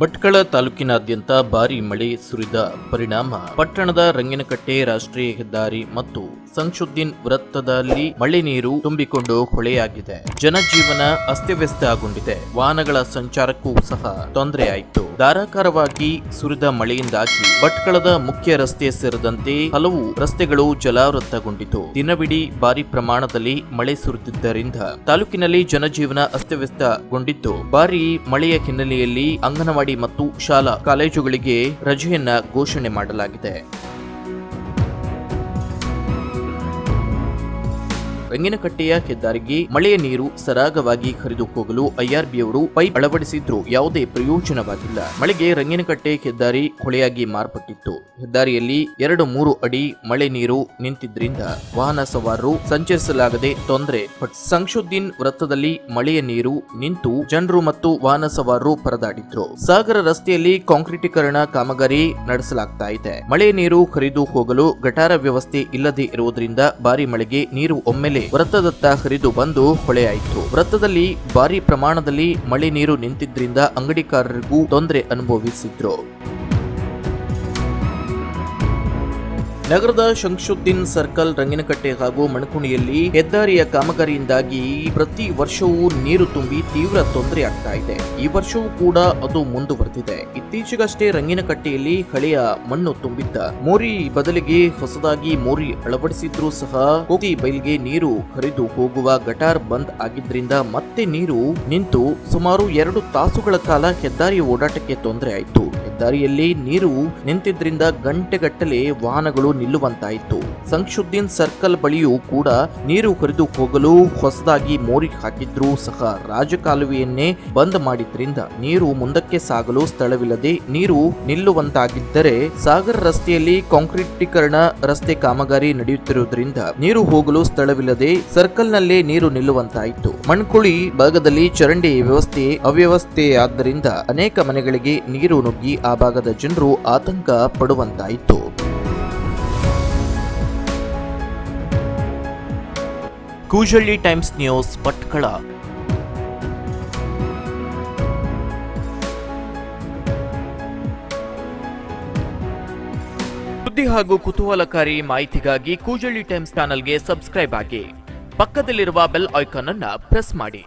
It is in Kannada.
ಭಟ್ಕಳ ತಾಲೂಕಿನಾದ್ಯಂತ ಭಾರಿ ಮಳೆ ಸುರಿದ ಪರಿಣಾಮ. ಪಟ್ಟಣದ ರಂಗಿನಕಟ್ಟೆ ರಾಷ್ಟ್ರೀಯ ಹೆದ್ದಾರಿ ಮತ್ತು ಸಂಶುದ್ದೀನ್ ವೃತ್ತದಲ್ಲಿ ಮಳೆ ನೀರು ತುಂಬಿಕೊಂಡು ಹೊಳೆಯಾಗಿದೆ. ಜನಜೀವನ ಅಸ್ತವ್ಯಸ್ತಗೊಂಡಿದೆ. ವಾಹನಗಳ ಸಂಚಾರಕ್ಕೂ ಸಹ ತೊಂದರೆಯಾಯಿತು. ಧಾರಾಕಾರವಾಗಿ ಸುರಿದ ಮಳೆಯಿಂದಾಗಿ ಭಟ್ಕಳದ ಮುಖ್ಯ ರಸ್ತೆ ಸೇರಿದಂತೆ ಹಲವು ರಸ್ತೆಗಳು ಜಲಾವೃತಗೊಂಡಿತು ದಿನವಿಡೀ ಭಾರಿ ಪ್ರಮಾಣದಲ್ಲಿ ಮಳೆ ಸುರಿದಿದ್ದರಿಂದ ತಾಲೂಕಿನಲ್ಲಿ ಜನಜೀವನ ಅಸ್ತವ್ಯಸ್ತಗೊಂಡಿದ್ದು, ಭಾರಿ ಮಳೆಯ ಹಿನ್ನೆಲೆಯಲ್ಲಿ ಅಂಗನವಾಡಿ ಮತ್ತು ಶಾಲಾ ಕಾಲೇಜುಗಳಿಗೆ ರಜೆಯನ್ನ ಘೋಷಣೆ ಮಾಡಲಾಗಿದೆ. ರಂಗಿನಕಟ್ಟೆಯ ಹೆದ್ದಾರಿಗೆ ಮಳೆಯ ನೀರು ಸರಾಗವಾಗಿ ಹರಿದು ಹೋಗಲು ಐಆರ್ಬಿಯವರು ಪೈಪ್ ಅಳವಡಿಸಿದ್ರು. ಯಾವುದೇ ಪ್ರಯೋಜನವಾಗಿಲ್ಲ. ಮಳೆಗೆ ರಂಗಿನಕಟ್ಟೆ ಹೆದ್ದಾರಿ ಹೊಳೆಯಾಗಿ ಮಾರ್ಪಟ್ಟಿತ್ತು. ಹೆದ್ದಾರಿಯಲ್ಲಿ ಎರಡು ಮೂರು ಅಡಿ ಮಳೆ ನೀರು ನಿಂತಿದ್ರಿಂದ ವಾಹನ ಸವಾರರು ಸಂಚರಿಸಲಾಗದೆ ತೊಂದರೆ ಸಂಶುದ್ದೀನ್ ವೃತ್ತದಲ್ಲಿ ಮಳೆಯ ನೀರು ನಿಂತು ಜನರು ಮತ್ತು ವಾಹನ ಸವಾರರು ಪರದಾಡಿದ್ರು. ಸಾಗರ ರಸ್ತೆಯಲ್ಲಿ ಕಾಂಕ್ರೀಟೀಕರಣ ಕಾಮಗಾರಿ ನಡೆಸಲಾಗ್ತಾ ಇದೆ. ಮಳೆ ನೀರು ಹರಿದು ಹೋಗಲು ಗಟಾರ ವ್ಯವಸ್ಥೆ ಇಲ್ಲದೆ ಇರುವುದರಿಂದ ಭಾರಿ ಮಳೆಗೆ ನೀರು ಒಮ್ಮೆಲೆ ವೃತ್ತದತ್ತ ಹರಿದು ಬಂದು ಹೊಳೆಯಾಯಿತು. ವೃತ್ತದಲ್ಲಿ ಭಾರಿ ಪ್ರಮಾಣದಲ್ಲಿ ಮಳೆ ನೀರು ನಿಂತಿದ್ರಿಂದ ಅಂಗಡಿಕಾರರಿಗೂ ತೊಂದರೆ ಅನುಭವಿಸಿದ್ರು. ನಗರದ ಶಂಕ್ಷುದ್ದೀನ್ ಸರ್ಕಲ್ ರಂಗಿನಕಟ್ಟೆ ಹಾಗೂ ಮಣಕುಣಿಯಲ್ಲಿ ಹೆದ್ದಾರಿಯ ಕಾಮಗಾರಿಯಿಂದಾಗಿ ಪ್ರತಿ ವರ್ಷವೂ ನೀರು ತುಂಬಿ ತೀವ್ರ ತೊಂದರೆ ಆಗ್ತಾ ಇದೆ. ಈ ವರ್ಷವೂ ಕೂಡ ಅದು ಮುಂದುವರೆದಿದೆ. ಇತ್ತೀಚೆಗಷ್ಟೇ ರಂಗಿನಕಟ್ಟೆಯಲ್ಲಿ ಹಳೆಯ ಮಣ್ಣು ತುಂಬಿದ್ದ. ಮೋರಿ ಬದಲಿಗೆ ಹೊಸದಾಗಿ ಮೋರಿ ಅಳವಡಿಸಿದ್ರೂ ಸಹ ಕೋತಿ ಬೈಲ್ಗೆ ನೀರು ಹರಿದು ಹೋಗುವ ಗಟಾರ್ ಬಂದ್ ಆಗಿದ್ರಿಂದ ಮತ್ತೆ ನೀರು ನಿಂತು ಸುಮಾರು ಎರಡು ತಾಸುಗಳ ಕಾಲ ಹೆದ್ದಾರಿ ಓಡಾಟಕ್ಕೆ ತೊಂದರೆ ಆಯಿತು. ಹೆದ್ದಾರಿಯಲ್ಲಿ ನೀರು ನಿಂತಿದ್ರಿಂದ ಗಂಟೆಗಟ್ಟಲೆ ವಾಹನಗಳು ನಿಲ್ಲುವಂತಾಯಿತು. ಸಂಕ್ಷುದ್ದೀನ್ ಸರ್ಕಲ್ ಬಳಿಯೂ ಕೂಡ ನೀರು ಹರಿದು ಹೋಗಲು ಹೊಸದಾಗಿ ಮೋರಿ ಹಾಕಿದ್ರೂ ಸಹ ರಾಜಕಾಲುವೆಯನ್ನೇ ಬಂದ್ ಮಾಡಿದ್ರಿಂದ ನೀರು ಮುಂದಕ್ಕೆ ಸಾಗಲು ಸ್ಥಳವಿಲ್ಲದೆ ನೀರು ನಿಲ್ಲುವಂತಾಗಿದ್ದರೆ ಸಾಗರ ರಸ್ತೆಯಲ್ಲಿ ಕಾಂಕ್ರೀಟೀಕರಣ ರಸ್ತೆ ಕಾಮಗಾರಿ ನಡೆಯುತ್ತಿರುವುದರಿಂದ ನೀರು ಹೋಗಲು ಸ್ಥಳವಿಲ್ಲದೆ ಸರ್ಕಲ್ನಲ್ಲೇ ನೀರು ನಿಲ್ಲುವಂತಾಯಿತು. ಮಣ್ಕುಳಿ ಭಾಗದಲ್ಲಿ ಚರಂಡಿ ವ್ಯವಸ್ಥೆ ಅವ್ಯವಸ್ಥೆಯಾದ್ದರಿಂದ ಅನೇಕ ಮನೆಗಳಿಗೆ ನೀರು ನುಗ್ಗಿ ಆ ಭಾಗದ ಜನರು ಆತಂಕ ಪಡುವಂತಾಯಿತು. ಕೂಜಳ್ಳಿ ಟೈಮ್ಸ್ ನ್ಯೂಸ್ ಪಟ್ಕಳ ಸುದ್ದಿ ಹಾಗೂ ಕುತೂಹಲಕಾರಿ ಮಾಹಿತಿಗಾಗಿ ಕೂಜಳ್ಳಿ ಟೈಮ್ಸ್ ಚಾನಲ್ಗೆ ಸಬ್ಸ್ಕ್ರೈಬ್ ಆಗಿ. ಪಕ್ಕದಲ್ಲಿರುವ ಬೆಲ್ ಐಕಾನ್ ಅನ್ನ ಪ್ರೆಸ್ ಮಾಡಿ.